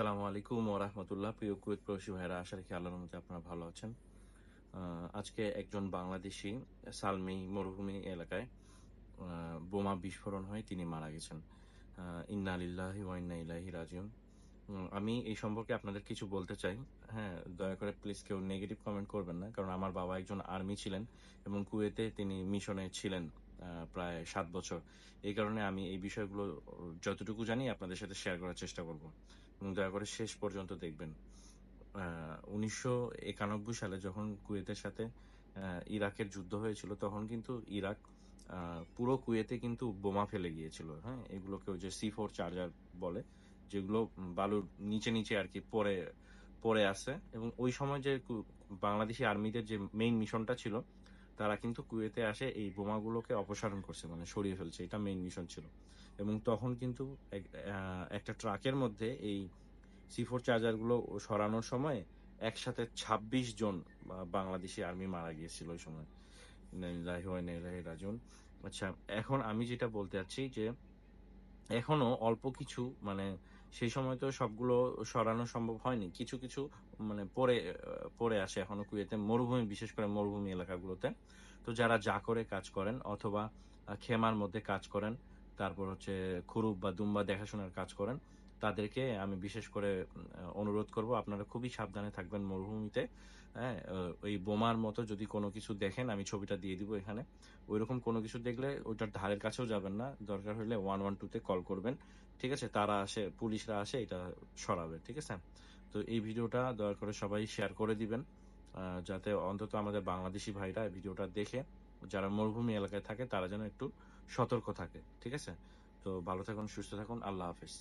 আসসালামু আলাইকুম ও রহমতুল্লাহ। প্রিয় কুয়েত প্রবাসী ভাইরা, আশা রাখি আল্লাহর মধ্যে আপনারা ভালো আছেন। আজকে একজন বাংলাদেশি, সালমি মরুভূমি এলাকায় বোমা বিস্ফোরণ হয়ে, তিনি মারা গেছেন। ইন্না ওয়া ইন্না ইলাইহি রাজিউন। আমি এই সম্পর্কে আপনাদের কিছু বলতে চাই। হ্যাঁ দয়া করে প্লিজ কেউ নেগেটিভ কমেন্ট করবেন না, কারণ আমার বাবা একজন আর্মি ছিলেন এবং কুয়েতে তিনি মিশনে ছিলেন প্রায় সাত বছর। এই কারণে আমি এই বিষয়গুলো যতটুকু জানি আপনাদের সাথে শেয়ার করার চেষ্টা করব। দয়া করে শেষ পর্যন্ত দেখবেন। উনিশশো একানব্বই সালে যখন কুয়েতের সাথে ইরাকের যুদ্ধ হয়েছিল, তখন কিন্তু ইরাক পুরো কুয়েতে কিন্তু বোমা ফেলে গিয়েছিল হ্যাঁ? এগুলোকে ওই যে সি ফোর চার্জার বলে, যেগুলো বালুর নিচে নিচে আর কি পরে পরে আছে। এবং ওই সময় যে বাংলাদেশি আর্মিদের যে মেইন মিশনটা ছিল তারা কিন্তু কুয়েতে আসে, এই বোমাগুলোকে অপসারণ করছে মানে সরিয়ে ফেলছে। এটা মেইন মিশন ছিল। এবং তখন কিন্তু একটা ট্রাকের মধ্যে এই সি ফোর চার্জারগুলো সরানোর সময় একসাথে ২৬ জন বাংলাদেশি আর্মি মারা গিয়েছিল ওই সময়। ইন্না আচ্ছা এখন আমি যেটা বলতে চাচ্ছি যে, এখনও অল্প কিছু মানে সেই সময় তো সবগুলো সরানো সম্ভব হয়নি। কিছু কিছু মানে পরে পরে আসে এখনও কুয়েতে, মরুভূমি, বিশেষ করে মরুভূমি এলাকাগুলোতে। তো যারা যা করে কাজ করেন অথবা খেমার মধ্যে কাজ করেন, তারপর হচ্ছে খুরুপ বা দুম্বা দেখাশোনার কাজ করেন তাদেরকে আমি বিশেষ করে অনুরোধ করব, আপনারা খুবই সাবধানে থাকবেন মরুভূমিতে। হ্যাঁ ওই বোমার মতো যদি কোনো কিছু দেখেন, আমি ছবিটা দিয়ে দিব এখানে। ওইরকম কোনো কিছু দেখলে ওইটার ধারের কাছেও যাবেন না, দরকার হলে ওয়ান ওয়ান টুতে কল করবেন। ঠিক আছে? তারা আসে, পুলিশরা আসে, এটা সরাবে, ঠিক আছে? তো এই ভিডিওটা দয়া করে সবাই শেয়ার করে দিবেন যাতে অন্তত আমাদের বাংলাদেশি ভাইরা ভিডিওটা দেখে, যারা মরুভূমি এলাকায় থাকে, তারা যেন একটু সতর্ক থাকে, ঠিক আছে? তো ভালো থাকুন, সুস্থ থাকুন, আল্লাহ হাফেজ।